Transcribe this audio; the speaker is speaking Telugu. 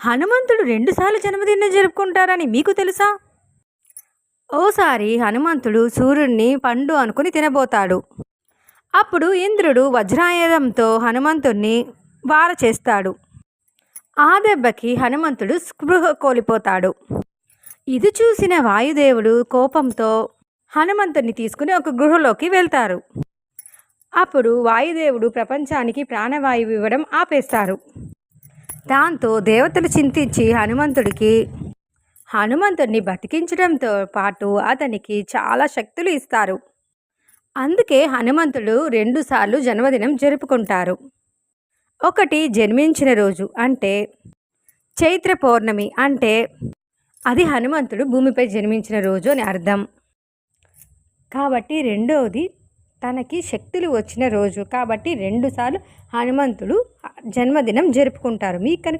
హనుమంతుడు రెండుసార్లు జన్మదినం జరుపుకుంటారని మీకు తెలుసా? ఓసారి హనుమంతుడు సూర్యుడిని పండు అనుకుని తినబోతాడు. అప్పుడు ఇంద్రుడు వజ్రాయుధంతో హనుమంతుడిని వార చేస్తాడు ఆ దెబ్బకి హనుమంతుడు స్పృహ కోల్పోతాడు. ఇది చూసిన వాయుదేవుడు కోపంతో హనుమంతుడిని తీసుకుని ఒక గృహలోకి వెళ్తారు. అప్పుడు వాయుదేవుడు ప్రపంచానికి ప్రాణవాయువు ఇవ్వడం ఆపేస్తారు. దాంతో దేవతలు చింతించి హనుమంతుడికి హనుమంతుడిని బతికించడంతో పాటు అతనికి చాలా శక్తులు ఇస్తారు. అందుకే హనుమంతుడు రెండుసార్లు జన్మదినం జరుపుకుంటారు. ఒకటి జన్మించిన రోజు అంటే చైత్ర పౌర్ణమి అంటే అది హనుమంతుడు భూమిపై జన్మించిన రోజు అని అర్థం. కాబట్టి రెండవది తనకి శక్తులు వచ్చిన రోజు. కాబట్టి రెండుసార్లు హనుమంతుడు జన్మదినం జరుపుకుంటారు. మీకు కనుక